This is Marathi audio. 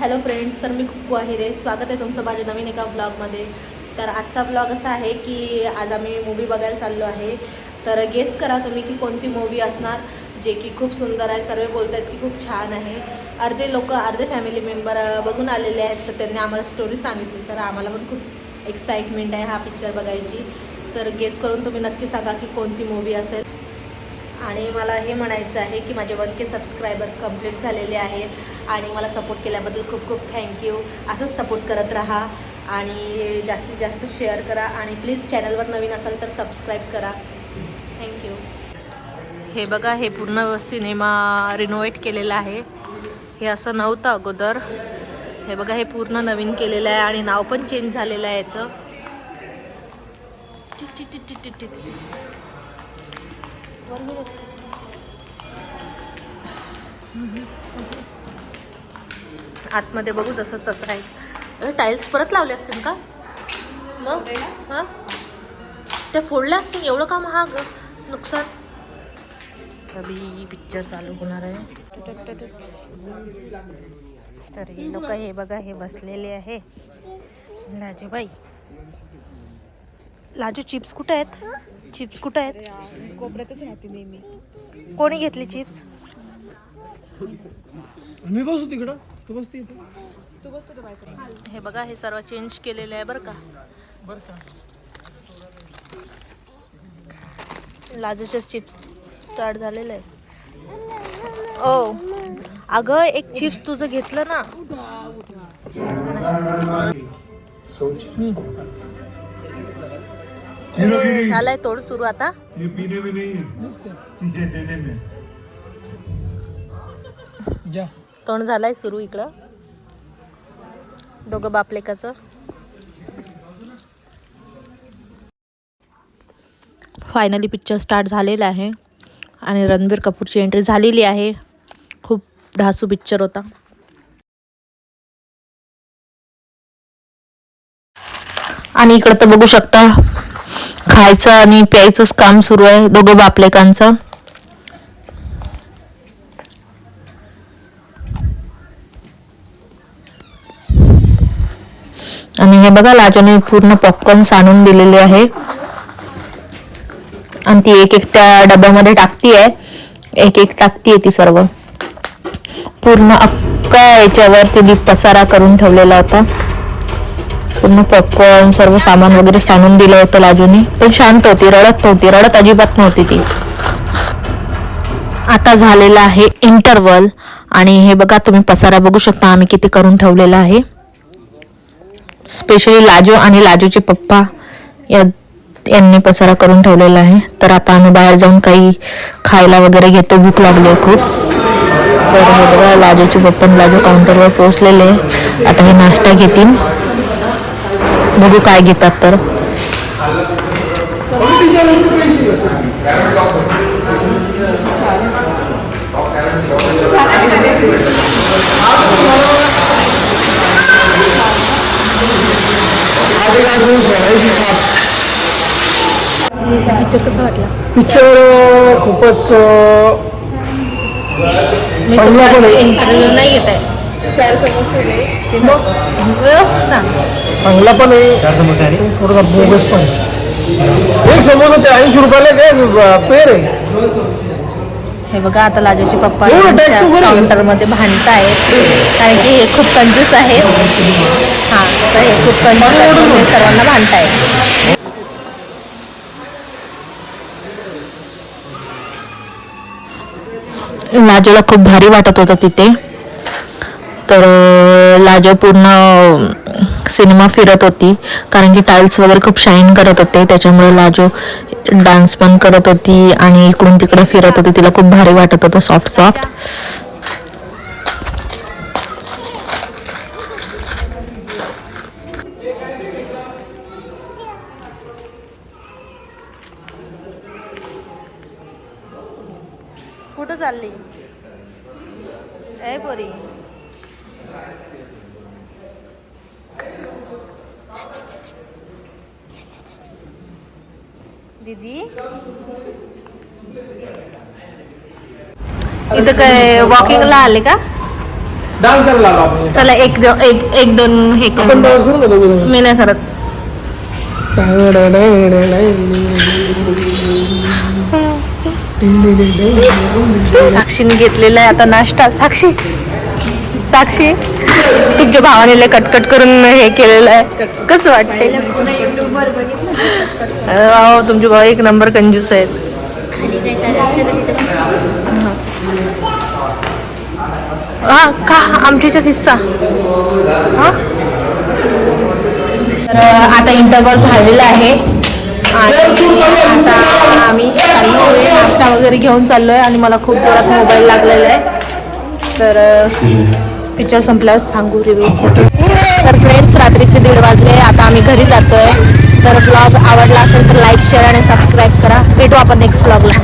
हॅलो फ्रेंड्स तर मी खूप रे स्वागत आहे तुमचं माझ्या नवीन एका ब्लॉगमध्ये तर आजचा ब्लॉग असा आहे की आज आम्ही मूवी बघायला चाललो आहे. तर गेस करा तुम्ही की कोणती मूवी असणार जे की खूप सुंदर आहे सर्व बोलत आहेत की खूप छान आहे. अर्धे लोक अर्धे फॅमिली मेंबर बघून आलेले आहेत तर त्यांनी आम्हाला स्टोरी सांगितली. तर आम्हाला पण खूप एक्साइटमेंट आहे हा पिक्चर बघायची. तर गेस करून तुम्ही नक्की सांगा की कोणती मूवी असेल. आणि मला हे म्हणायचं आहे की माझे वन के सबस्क्रायबर कंप्लीट झालेले आहेत आणि मला सपोर्ट केल्याबद्दल खूप खूप थँक्यू असंच सपोर्ट करत राहा आणि जास्तीत जास्त शेअर करा आणि प्लीज चॅनलवर नवीन असाल तर सबस्क्राईब करा. थँक्यू हे बघा हे पूर्ण सिनेमा रिनोव्हेट केलेला आहे. हे असं नव्हतं अगोदर. हे बघा हे पूर्ण नवीन केलेलं आहे आणि नाव पण चेंज झालेलं आहे याचं. आतमध्ये बघू जसं तसं आहे. टाईल्स परत लावले असतील का? मग? हां? त्या फोडल्या असतील? एवढं का महाग नुकसान. अभी पिक्चर चालू होणार आहे. तर हे लोक हे बघा हे बसलेले आहे. राजूबाई लाजू चिप्स कुठे आहेत? चिप्स कुठे आहेत? कोपऱ्यातच राहते नेहमी. कोणी घेतली चिप्स? मी बसू तिकडं. तू बसते इथे तू बसतो हे बघा हे सर्व चेंज केलेलं आहे बरं का. बरं का? लाजूचे चिप्स स्टार्ट झालेलं आहे ओ अगं एक चिप्स तुझं घेतलं ना. झालंय तोड सुरू आता. ये पीने में नहीं है ये देने में. जा. तोंड झालाय सुरू इकडं. दोघं बापलेकाचं. फायनली पिक्चर स्टार्ट झालेला आहे. आणि रणबीर कपूरची एंट्री झालेली आहे. खूप ढासू पिक्चर होता. आणि इकडं तर बघू शकता खायचं आणि प्यायचंच काम सुरू आहे दोघं बापलेकांचं. आणि हे बघा लाजोने पूर्ण पॉपकॉर्न्स आणून दिलेले आहे. आणि ती एक एकट्या डब्यामध्ये टाकती आहे एक एक टाकतीये ती सर्व. पूर्ण अक्का याच्यावर तिने पसारा करून ठेवलेला होता. पूर्ण पॉपकॉर्न सर्व सामान वगैरे सांगून दिलं होतं लाजूनी. पण शांत होती रडत नव्हती रडत अजिबात नव्हती ती. आता झालेला आहे इंटरवल आणि हे बघा तुम्ही पसारा बघू शकता आम्ही किती करून ठेवलेला आहे. स्पेशली लाजो आणि लाजूचे पप्पा या यांनी पसारा करून ठेवलेला आहे. तर आता आम्ही बाहेर जाऊन काही खायला वगैरे घेतो. भूक लागली आहे खूप. तर हे बघा लाजूचे पप्पा लाजू काउंटरवर पोहोचलेले. आता हे नाश्ता घेतील. बघू काय घेतात तर. पिक्चर कसा वाटला? पिक्चर खूपच चांगला पण नाही घेत आहे चार समोसे दे. ते मग व्यवस्थित सांग. चांगला पण आहे. थोडासा बोगस पण आहे. एक समोसा ते ऐंशी रुपयाला काय अं, पेर आहे. हे बघा आता लाजूचे पप्पा tax वगैरे. काउंटरमध्ये भांडतायत. कारण की हे खूप कंजूस आहेत. हा तर हे खूप कंजूस आहेत म्हणून हे सर्वांना भांडतायत. लाजूला खूप भारी वाटत होतं तिथे. तर लाजो पूर्ण सिनेमा फिरत होती कारण की टाईल्स वगैरे खूप शाईन करत होते त्याच्यामुळे लाजो डान्स पण करत होती आणि इकडून तिकडे फिरत होती तिला खूप भारी वाटत होतं सॉफ्ट सॉफ्ट कुठं चालली? ए पोरी. दीदी? इथं काय वॉकिंगला आले का? डान्स करायला आलो आपण. चला एक दो- एक एक दोन हे आपण करून डान्स करू ना दोघे जण. मी नाही करत. साक्षीने घेतलेला आहे आता नाश्ता. साक्षी! साक्षी तुझ्या भावाने लय कटकट करून हे केलेलं आहे. कसं वाटते अहो तुमचे भाऊ एक नंबर कंजूस आहेत. हा का आमच्याच्यात हिस्सा हा? तर आता इंटरव्हर झालेला आहे. आणि आता आम्ही चाललो आहे नाश्ता वगैरे घेऊन चाललो आहे आणि मला खूप जोरात मोबाईल लागलेला आहे. तर पिक्चर संपल्यावर सांगू रिव्ह्यू तर फ्रेंड्स रात्रीचे दीड वाजले आता आम्ही घरी जातोय. तर ब्लॉग आवडला असेल तर लाईक शेअर आणि सबस्क्राईब करा. भेटू आपण नेक्स्ट ब्लॉगला